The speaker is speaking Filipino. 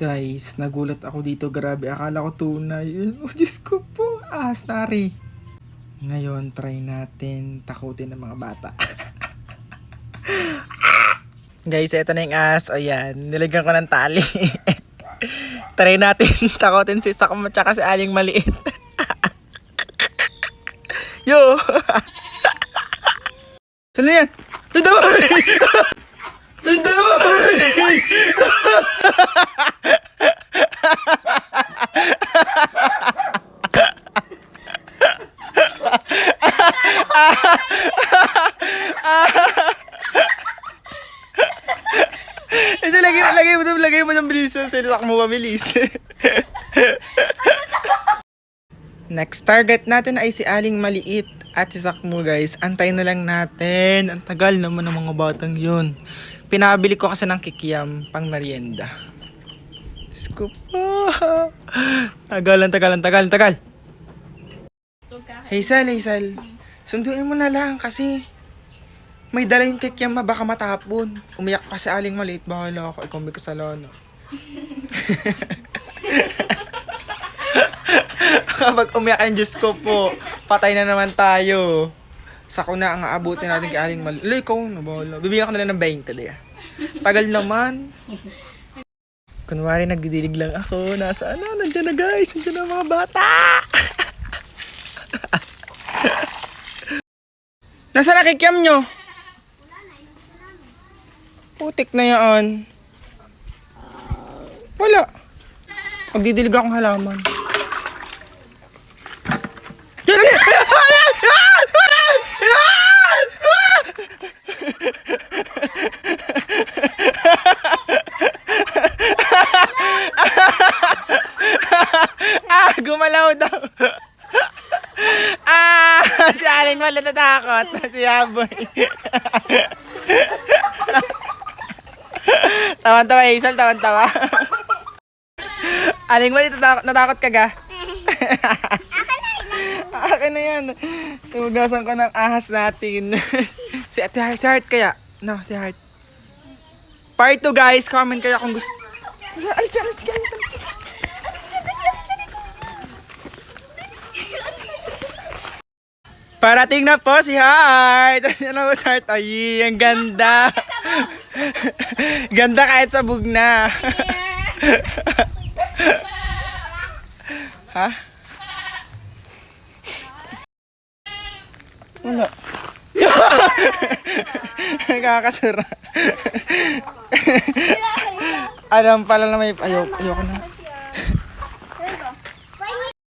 Guys, nagulat ako dito. Grabe, akala ko tunay. Oh, Diyos ko po. Ahas nari. Ngayon, try natin takutin ng mga bata. Guys, eto na yung ahas. O yan, nilagyan ko ng tali. try natin takutin si Sakmo tsaka si Aling Maliit. Yo! Saan na yan? Doon daw! Doon! Lagay, mo, lagay mo ng bilis. Sinisak mo mabilis. Next target natin ay si Aling Maliit at si Sakmo guys. Antayin na lang natin. Ang tagal naman ng mga batang yun. Pinabili ko kasi ng kikiam pang merienda. Diyos ko po. Tagalan, tagalan, tagalan, tagal. Hazel, Hazel. Sunduin mo na lang kasi may dala yung kikiam ma baka matapon. Umiyak pa si Aling Maliit. Bahala ako. Ikaw may kasalanan. Kapag umiyak ang Diyos ko po, patay na naman tayo. Sako na ang aabutin natin kay Aling Maliit. Lay, ikaw na bahala. Bibigyan ko na lang ng 20 diya. Tagal naman. Kunwari nagdidilig lang ako. Nasa ano, nandiyan na guys. Nandiyan na mga bata. Nasa nakikiam nyo? Putik na yan. Wala. Magdidilig akong halaman. Yan! Ayan! ah, gumalaw daw. ah, si Alin wala natakot. Si Yaboy. Tawan-tawa, Hazel, tawan-tawa. Aling wala natakot, natakot ka ga? Akin na yan. Imugasan ko ng ahas natin. si Heart, si Heart kaya? No, si Heart. Part 2 guys, comment kayo kung gusto. Ay, Charis, guys. Parating na po si Heart. Ano na po si Heart? Ay, ang ganda. Ganda kahit sa bugna. ha? Wala. Nakakasura. Alam pala na may... Ayaw, ayoko na.